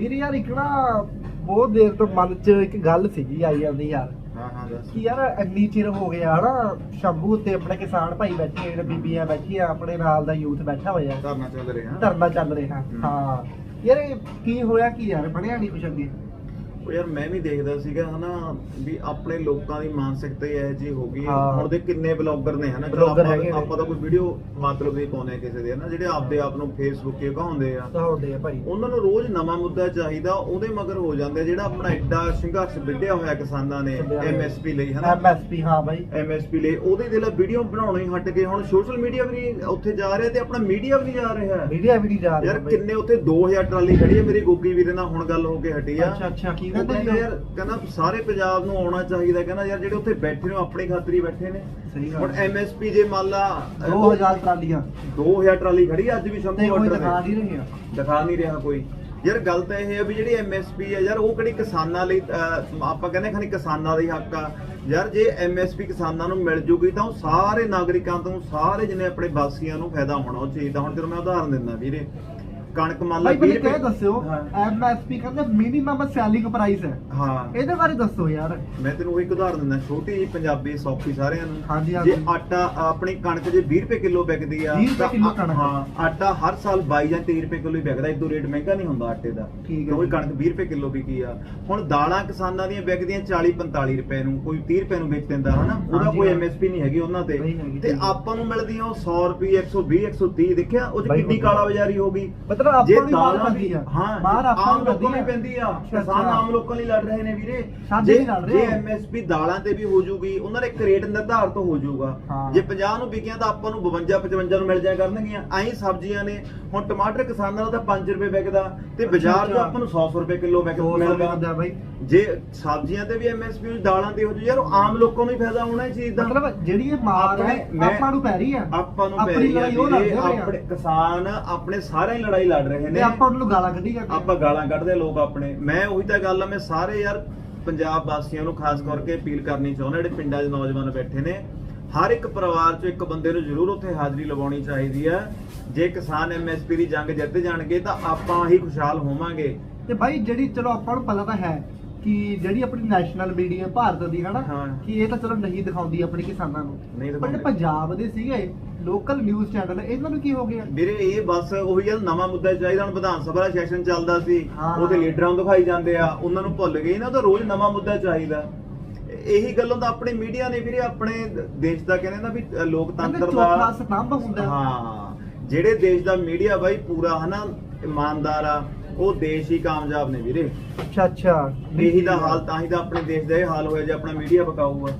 ਵੀਰ ਯਾਰ ਇੱਕ ਨਾ ਬਹੁਤ ਦੇਰ ਤੋਂ ਮਨ 'ਚ ਇੱਕ ਗੱਲ ਸੀਗੀ ਆਈ ਜਾਂਦੀ ਯਾਰ। ਹਾਂ ਹਾਂ ਦੱਸ। ਕਿ ਯਾਰ ਇੰਨੀ ਚਿਰ ਹੋ ਗਿਆ ਹਨਾ ਸ਼ੰਭੂ ਤੇ ਆਪਣੇ ਕਿਸਾਨ ਭਾਈ ਬੈਠੇ ਨੇ ਬੀਬੀਆਂ ਬੈਠੀਆਂ ਆਪਣੇ ਨਾਲ ਦਾ ਯੂਥ ਬੈਠਾ ਹੋਇਆ। ਧਰਨਾ ਚੱਲ ਰਿਹਾ। ਧਰਨਾ ਚੱਲ ਰਿਹਾ। ਹਾਂ। ਯਾਰ ਇਹ ਕੀ ਹੋਇਆ ਕੀ ਯਾਰ ਬਣਿਆ ਨਹੀਂ ਕੁਛ ਅੱਗੇ? ਉਹ ਯਾਰ ਮੈਂ ਵੀ ਦੇਖਦਾ ਸੀਗਾ ਹਨਾ ਵੀ ਆਪਣੇ ਲੋਕਾਂ ਦੀ ਮਾਨਸਿਕਤਾ ਹੀ ਇਹ ਜੀ ਹੋ ਗਈ ਹਾਂ। ਹੁਣ ਦੇ ਕਿੰਨੇ ਬਲੌਗਰ ਨੇ ਹਨਾ ਚਲੋ ਆਪਾਂ- ਹੈਗੇ ਨੇ। ਆਪਾਂ ਤਾਂ ਕੋਈ ਵੀਡੀਓ ਮਤਲਬ ਨਹੀਂ ਪਾਉਂਦੇ ਕਿਸੇ ਦੇ ਹਨਾ ਜਿਹੜੇ ਆਪਦੇ ਆਪ ਨੂੰ ਫੇਸਬੁੱਕ ਤੇ ਕਹਾਉਂਦੇ ਆ ਕਹਾਉਂਦੇ ਆ ਭਾਈ ਉਹਨਾਂ ਨੂੰ ਰੋਜ਼ ਨਵਾਂ ਮੁੱਦਾ ਚਾਹੀਦਾ ਉਹਦੇ ਮਗਰ ਹੋ ਜਾਂਦੇ ਆ। ਜਿਹੜਾ ਆਪਣਾ ਐਡਾ ਸੰਘਰਸ਼ ਵਿੱਢਿਆ ਹੋਇਆ ਕਿਸਾਨਾਂ ਨੇ ਛੱਡਿਆ ਹੋਇਆ। ਐਮਐਸਪੀ ਲਈ ਹਨਾ ਐਮਐਸਪੀ ਹਾਂ ਭਾਈ ਐਮਐਸਪੀ ਲਈ ਉਹਦੇ ਦੇ ਲਈ ਵੀਡੀਓ ਬਣਾਉਣੋਂ ਹੀ ਹਟ ਕੇ ਹੁਣ ਸੋਸ਼ਲ ਮੀਡੀਆ ਵੀ ਨਹੀਂ ਉੱਥੇ ਜਾ ਰਿਹਾ ਤੇ ਆਪਣਾ ਮੀਡੀਆ ਵੀ ਨਹੀਂ ਜਾ ਰਿਹਾ ਮੀਡੀਆ ਵੀ ਨਹੀਂ ਜਾ ਰਿਹਾ ਯਾਰ ਭਾਈ। ਕਿੰਨੇ ਉੱਥੇ 2000 ਟਰਾਲੀ ਖੜੀ ਹੈ ਮੇਰੀ ਗੋਗੀ ਵੀਰੇ ਨਾਲ ਹੁਣ ਗੱਲ ਹੋ ਕੇ ਹਟੀ ਆ ਅੱਛਾ ਅੱਛਾ ਕੀ ਉਹ ਕਹਿੰਦੇ ਯਾਰ ਕਹਿੰਦਾ ਸਾਰੇ ਪੰਜਾਬ ਨੂੰ ਆਉਣਾ ਚਾਹੀਦਾ ਕਹਿੰਦਾ ਯਾਰ ਜਿਹੜੇ ਉੱਥੇ ਬੈਠੇ ਨੇ ਉਹ ਆਪਣੀ ਖਾਤਰ ਹੀ ਬੈਠੇ ਨੇ। ਸਹੀ ਹੁਣ ਐਮਐਸਪੀ ਜੇ ਮੰਨ ਲਾ 2000 ਟਰਾਲੀਆਂ। 2000 ਟਰਾਲੀ ਖੜੀ ਆ ਅੱਜ ਵੀ ਤੇ ਸ਼ੰਭੂ ਕੋਈ ਦਿਖਾ ਨਹੀਂ ਰਹੇ ਦਿਖਾ ਨਹੀਂ ਰਿਹਾ ਕੋਈ। ਯਾਰ ਗੱਲ ਤਾਂ ਇਹ ਹੈ ਵੀ ਜਿਹੜੀ ਐਮਐਸਪੀ ਹੈ ਯਾਰ ਉਹ ਕਿਹੜੀ ਕਿਸਾਨਾਂ ਲਈ ਅਹ, ਆਪਾਂ ਕਹਿੰਦੇ ਖਾਨੀ ਕਿਸਾਨਾਂ ਦਾ ਹੀ ਹੱਕ ਆ। ਯਾਰ ਜੇ ਐਮਐਸਪੀ ਕਿਸਾਨਾਂ ਨੂੰ ਮਿਲ ਜੂਗੀ ਤਾਂ ਉਹ ਸਾਰੇ ਨਾਗਰਿਕਾਂ ਤੋਂ ਸਾਰੇ ਜਿੰਨੇ ਆਪਣੇ ਵਾਸੀਆਂ ਨੂੰ ਫਾਇਦਾ ਹੋਣਾ ਉਹ ਚੀਜ਼ ਦਾ ਹੁਣ ਜਦੋਂ ਮੈਂ ਉਦਾਹਰਨ ਦਿੰਦਾ ਵੀਰੇ। ਕਣਕ ਮੰਨ ਲਾ ਭਾਈ ਮੈਨੂੰ 20 ਇਹ ਦੱਸਿਓ। ਐਮਐਸਪੀ ਕਹਿੰਦੇ ਮਿਨੀਮਮ ਸੈਲਿੰਗ ਪ੍ਰਾਈਸ ਹੈ ਹਾਂ ਇਹਦੇ ਬਾਰੇ ਦੱਸੋ ਯਾਰ ਮੈਂ ਤੈਨੂੰ ਉਹ ਇੱਕ ਉਦਾਹਰਨ ਦਿੰਦਾ ਛੋਟੀ ਜਿਹੀ ਪੰਜਾਬੀ ਸੌਖੀ ਸਾਰਿਆਂ ਨੂੰ ਹਾਂਜੀ, ਜੇ ਹਾਂਜੀ। ਆਟਾ ਆਪਣੀ ਕਣਕ ਜੇ 20 ਰੁਪਏ ਕਿਲੋ ਵਿਕਦੀ ਆ 20 ਰੁਪਏ ਤਾਂ ਕਿੱਲੋ ਕਣਕ। ਹਾਂ ਆਟਾ ਹਰ ਸਾਲ 22 ਜਾਂ 23 ਰੁਪਏ ਕਿਲੋ ਹੀ ਵਿਕਦਾ ਇਦੋਂ ਰੇਟ ਮਹਿੰਗਾ ਨਹੀਂ ਹੁੰਦਾ ਆਟੇ ਦਾ ਠੀਕ ਹੈ ਕਿਉਂਕਿ ਜੀ। ਕਣਕ 20 ਰੁਪਏ ਕਿਲੋ ਵਿਕੀ ਆ ਹੁਣ ਦਾਲਾਂ ਕਿਸਾਨਾਂ ਦੀਆਂ ਵਿਕਦੀਆਂ 40 45 ਰੁਪਏ ਨੂੰ ਕੋਈ 30 ਰੁਪਏ ਨੂੰ ਵੇਚ ਦਿੰਦਾ ਹਨਾ ਉਹਦਾ ਹਾਂਜੀ, ਕੋਈ ਹਾਂ। ਐਮਐਸਪੀ ਨਹੀਂ ਹੈਗੀ ਉਹਨਾਂ ਤੇ ਨਹੀਂ ਹੈਗੀ, ਤੇ ਠੀਕ ਹੈ। ਆਪਾਂ ਨੂੰ ਮਿਲਦੀਆਂ ਉਹ 100 ਰੁਪਏ 120 130 ਦੇਖਿਆ ਉਹ ਚ ਬਾਈ ਕਿੰਨੀ। ਕਾਲਾ ਬਾਜ਼ਾਰੀ ਹੋ ਗਈ ਮਤਲਬ ਆਪਾਂ ਨੂੰ ਹੀ ਮਾਰ ਪੈਂਦੀ ਆ ਹਾਂ ਮਾਰ ਆਪਾਂ ਨੂੰ ਲੋਕਾਂ ਨੂੰ ਪੈਂਦੀ ਆ। ਕਿਸਾਨ। ਆਮ ਲੋਕਾਂ ਲਈ ਲੜ ਰਹੇ ਨੇ ਵੀਰੇ ਸਾਡੇ ਜੇ ਵੀ ਲੜ ਰਹੇ ਜੇ। ਐਮਐਸਪੀ ਦਾਲਾਂ ਤੇ ਵੀ ਹੋ ਜੂਗੀ ਉਹਨਾਂ ਦਾ ਇੱਕ ਰੇਟ ਨਿਰਧਾਰਤ ਹੋ ਜਾਊਗਾ। ਜੇ 50 ਨੂੰ ਵਿਕਿਆ ਤਾਂ ਆਪਾਂ ਨੂੰ 52 55 ਨੂੰ ਮਿਲ ਜਾਇਆ ਕਰਨਗੀਆਂ ਐਂ ਸਬਜ਼ੀਆਂ ਨੇ ਹੁਣ ਟਮਾਟਰ ਕਿਸਾਨਾਂ ਦਾ ਤਾਂ 5 ਰੁਪਏ ਵਿਕਦਾ ਤੇ ਬਾਜ਼ਾਰ 'ਚ। ਆਪਾਂ ਨੂੰ 100 ਰੁਪਏ ਕਿਲੋ ਵਿਕ ਦੋ ਸੌ ਮਿਲਦਾ ਹੁੰਦਾ ਬਾਈ ਜੇ ਸਬਜ਼ੀਆਂ ਤੇ ਵੀ ਐਮਐਸਪੀ ਦਾਲਾਂ ਤੇ ਹੋ ਜੂ ਯਾਰ ਆਮ ਲੋਕਾਂ ਨੂੰ ਹੀ ਫਾਇਦਾ ਹੋਣਾ ਇਹ ਚੀਜ਼ ਦਾ ਮਤਲਬ ਜਿਹੜੀ ਇਹ ਮਾਰ ਹੈ ਆਪਾਂ ਨੂੰ ਪੈ ਰਹੀ ਆ ਆਪਾਂ ਨੂੰ ਪੈ ਰਹੀ ਆ। ਆਪਣੇ ਕਿਸਾਨ ਆਪਣੇ ਸਾਰਿਆਂ ਹੀ ਲੜਾਈ ਲੜ ਰਹੇ ਤੇ ਨੇ ਆਪਾਂ ਨੂੰ ਗਾਲਾਂ ਕੱਢੀ ਜਾਂਦੇ। ਆਪਾਂ ਗਾਲਾਂ ਕੱਢਦੇ ਲੋਕ ਆਪਣੇ। ਮੈਂ ਉਹੀ ਤਾਂ ਗੱਲ ਆ ਮੈਂ ਸਾਰੇ ਯਾਰ ਪੰਜਾਬ ਵਾਸੀਆਂ ਨੂੰ ਖਾਸ ਕਰਕੇ ਅਪੀਲ ਕਰਨੀ ਚਾਹੁੰਦਾ ਜਿਹੜੇ ਪਿੰਡਾਂ 'ਚ ਨੌਜਵਾਨ ਬੈਠੇ ਨੇ ਹਰ ਇੱਕ ਪਰਿਵਾਰ 'ਚੋਂ ਇੱਕ ਬੰਦੇ ਨੂੰ ਜ਼ਰੂਰ ਉੱਥੇ ਹਾਜ਼ਰੀ ਲਵਾਉਣੀ ਚਾਹੀਦੀ ਆ। ਜੇ ਕਿਸਾਨ ਐਮਐਸਪੀ ਦੀ ਜੰਗ ਜਿੱਤ ਜਾਣਗੇ ਤਾਂ ਆਪਾਂ ਹੀ ਖੁਸ਼ਹਾਲ ਹੋਵਾਂਗੇ। ਤੇ ਬਾਈ ਜਿਹੜੀ ਚਲੋ ਆਪਾਂ ਨੂੰ ਪਤਾ ਤਾਂ ਹੈ ਕਿ ਜਿਹੜੀ ਆਪਣੀ ਨੈਸ਼ਨਲ ਮੀਡੀਆ ਭਾਰਤ ਦੀ ਹਨਾ ਹਾਂ। ਕਿ ਇਹ ਤਾਂ ਚਲੋ ਨਹੀਂ ਦਿਖਾਉਂਦੀ ਆਪਣੀ ਕਿਸਾਨਾਂ ਨੂੰ ਪਰ ਦਿਖਾਉਂਦੇ। ਜਿਹੜੇ ਪੰਜਾਬ ਦੇ ਸੀਗੇ ਲੋਕਲ ਨਿਊਜ਼ ਚੈਨਲ ਇਹਨਾਂ ਨੂੰ ਕੀ ਹੋ ਗਿਆ ਵੀਰੇ ਇਹ ਬਸ ਉਹੀ ਆ ਨਵਾਂ ਮੁੱਦਾ ਚਾਹੀਦਾ ਹੁਣ ਵਿਧਾਨ ਸਭਾ ਦਾ ਸੈਸ਼ਨ ਚੱਲਦਾ ਸੀ ਹਾਂ। ਉਹਦੇ ਲੀਡਰਾਂ ਨੂੰ ਦਿਖਾਈ ਜਾਂਦੇ ਆ ਉਹਨਾਂ ਨੂੰ ਭੁੱਲ ਗਏ ਨਾ ਤਾਂ ਰੋਜ਼ ਨਵਾਂ ਮੁੱਦਾ ਚਾਹੀਦਾ ਇਹੀ ਗੱਲੋਂ ਤਾਂ ਆਪਣੇ ਮੀਡੀਆ ਨੇ ਵੀਰੇ ਆਪਣੇ ਦੇਸ਼ ਦਾ ਕਹਿੰਦੇ ਨਾ ਵੀ ਅ, ਕਹਿੰਦੇ ਲੋਕਤੰਤਰ ਚੌਥਾ ਦਾ ਸਤੰਭ ਹੁੰਦਾ ਹਾਂ ਜਿਹੜੇ ਦੇਸ਼ ਦਾ ਮੀਡੀਆ ਬਾਈ ਪੂਰਾ ਹਨਾ ਇਮਾਨਦਾਰ ਆ ਉਹ ਦੇਸ਼ ਹੀ ਕਾਮਯਾਬ ਨੇ ਵੀਰੇ। ਅੱਛਾ ਅੱਛਾ। ਇਹੀ ਦਾ ਹਾਲ ਤਾਂ ਹੀ ਤਾਂ ਆਪਣੇ ਦੇਸ਼ ਦਾ ਇਹ ਹਾਲ ਹੋਇਆ ਜੇ ਆਪਣਾ ਮੀਡੀਆ ਬਕਾਊਗਾ